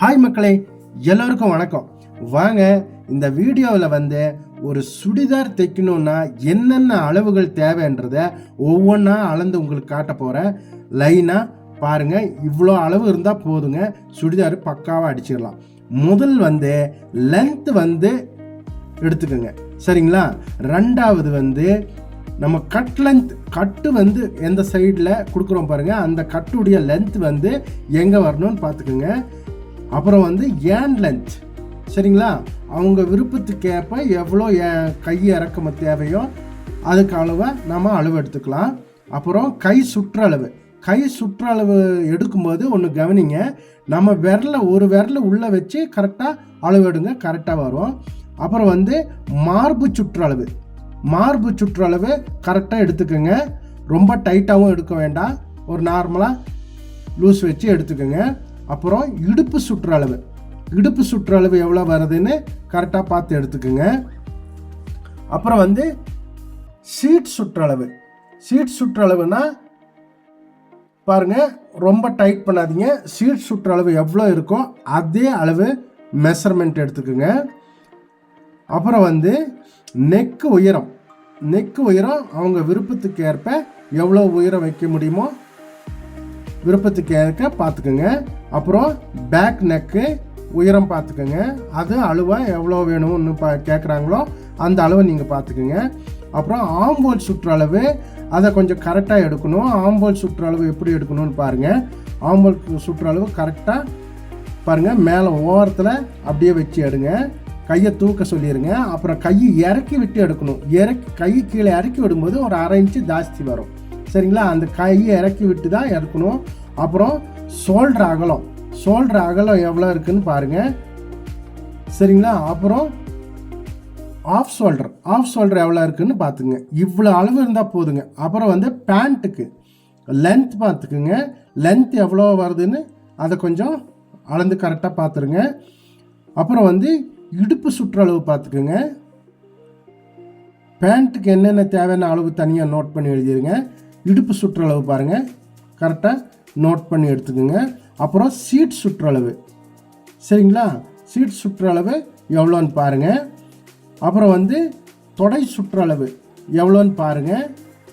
Hi மக்களே. எல்லோருக்கும் வணக்கம். வாங்க இந்த வீடியோவில் வந்து ஒரு சுடிதார் தைக்கணும்னா என்னென்ன அளவுகள் தேவைன்றத ஒவ்வொன்றா அளந்து உங்களுக்கு காட்ட போகிறேன் லைனாக பாருங்கள் இவ்வளோ அளவு இருந்தால் போதுங்க. சுடிதார் பக்காவாக அடிச்சிடலாம். முதல் வந்து லென்த் வந்து எடுத்துக்கோங்க. சரிங்களா? ரெண்டாவது வந்து நம்ம கட் லென்த் கட்டு வந்து எந்த சைடில் கொடுக்குறோம் பாருங்கள் அந்த கட்டுடைய லென்த் வந்து எங்கே வரணும்னு பார்த்துக்குங்க. அப்புறம் வந்து ஏன் லென்த் சரிங்களா? அவங்க விருப்பத்துக்கேற்ப எவ்வளோ ஏன் கை இறக்கம தேவையோ அதுக்கு அளவை நம்ம அளவு எடுத்துக்கலாம். அப்புறம் கை சுற்றளவு கை சுற்றளவு எடுக்கும்போது ஒன்று கவனிங்க நம்ம விரல ஒரு விரல உள்ளே வச்சு கரெக்டாக அளவு எடுங்க கரெக்டாக வரும். அப்புறம் வந்து மார்பு சுற்றளவு மார்பு சுற்றளவு கரெக்டாக எடுத்துக்கோங்க. ரொம்ப டைட்டாகவும் எடுக்க வேண்டாம். ஒரு நார்மலாக லூஸ் வச்சு எடுத்துக்கோங்க. அப்புறம் இடுப்பு சுற்றளவு இடுப்பு சுற்றளவு எவ்வளோ வருதுன்னு கரெக்டாக பார்த்து எடுத்துக்கோங்க. அப்புறம் வந்து சீட் சுற்றளவு சீட் சுற்றளவுனா பாருங்க ரொம்ப டைட் பண்ணாதீங்க. சீட் சுற்றளவு எவ்வளோ இருக்கோ அதே அளவு மெஷர்மெண்ட் எடுத்துக்கோங்க. அப்புறம் வந்து நெக்கு உயரம். நெக்கு உயரம் அவங்க விருப்பத்துக்கு ஏற்ப எவ்வளோ உயரம் வைக்க முடியுமோ விருப்பத்துக்கு ஏற்க பார்த்துக்கோங்க. அப்புறம் பேக் நெக்கு உயரம் பார்த்துக்குங்க. அது அளவாக எவ்வளோ வேணும்னு பா கேட்குறாங்களோ அந்த அளவை நீங்கள் பார்த்துக்கோங்க. அப்புறம் ஆம்போல் சுற்றளவு அதை கொஞ்சம் கரெக்டாக எடுக்கணும். ஆம்போல் சுற்றளவு எப்படி எடுக்கணும்னு பாருங்கள் ஆம்போல் சுற்றளவு கரெக்டாக பாருங்கள் மேலே ஓரத்தில் அப்படியே வச்சு எடுங்க. கையை தூக்க சொல்லிடுங்க அப்புறம் கையை இறக்கி விட்டு எடுக்கணும். இறக்கி கை கீழே இறக்கி விடும்போது ஒரு அரை இன்ச்சு ஜாஸ்தி வரும். சரிங்களா? அந்த கையை இறக்கி விட்டு தான் இறக்கணும். அப்புறம் சோல்டர் அகலம். சோல்டர் அகலம் எவ்வளோ இருக்குன்னு பாருங்கள் சரிங்களா? அப்புறம் ஆஃப் ஷோல்டர் ஆஃப் ஷோல்டர் எவ்வளோ இருக்குன்னு பார்த்துங்க இவ்வளோ அளவு இருந்தால் போதுங்க. அப்புறம் வந்து பேண்ட்டுக்கு லென்த் பார்த்துக்குங்க. லென்த் எவ்வளோ வருதுன்னு அதை கொஞ்சம் அளந்து கரெக்டாக பார்த்துருங்க. அப்புறம் வந்து இடுப்பு சுற்றளவு பார்த்துக்குங்க. பேண்ட்டுக்கு என்னென்ன தேவையான அளவு தனியாக நோட் பண்ணி எழுதிருங்க. இடுப்பு சுற்றளவு பாருங்கள் கரெக்டாக நோட் பண்ணி எடுத்துக்கோங்க. அப்புறம் சீட் சுற்றளவு சரிங்களா? சீட் சுற்றளவு எவ்வளோன்னு பாருங்கள் அப்புறம் வந்து தொடை சுற்றளவு எவ்வளோன்னு பாருங்கள்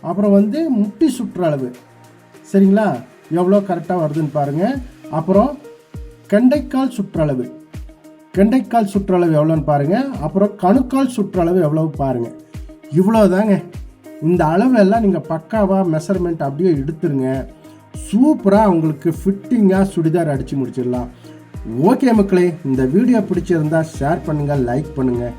அப்புறம் வந்து முட்டி சுற்றளவு சரிங்களா? எவ்வளோ கரெக்டாக வருதுன்னு பாருங்கள் அப்புறம் கெண்டைக்கால் சுற்றளவு கெண்டைக்கால் சுற்றளவு எவ்வளோன்னு பாருங்கள் அப்புறம் கணுக்கால் சுற்றளவு எவ்வளோ பாருங்கள் இவ்வளோ தாங்க இந்த அளவெல்லாம் நீங்கள் பக்காவாக மெஷர்மெண்ட் அப்படியே எடுத்துருங்க. சூப்பராக உங்களுக்கு ஃபிட்டிங்காக சுடிதார் அடித்து முடிச்சிடலாம். ஓகே மக்களே இந்த வீடியோ பிடிச்சிருந்தா ஷேர் பண்ணுங்கள் லைக் பண்ணுங்கள்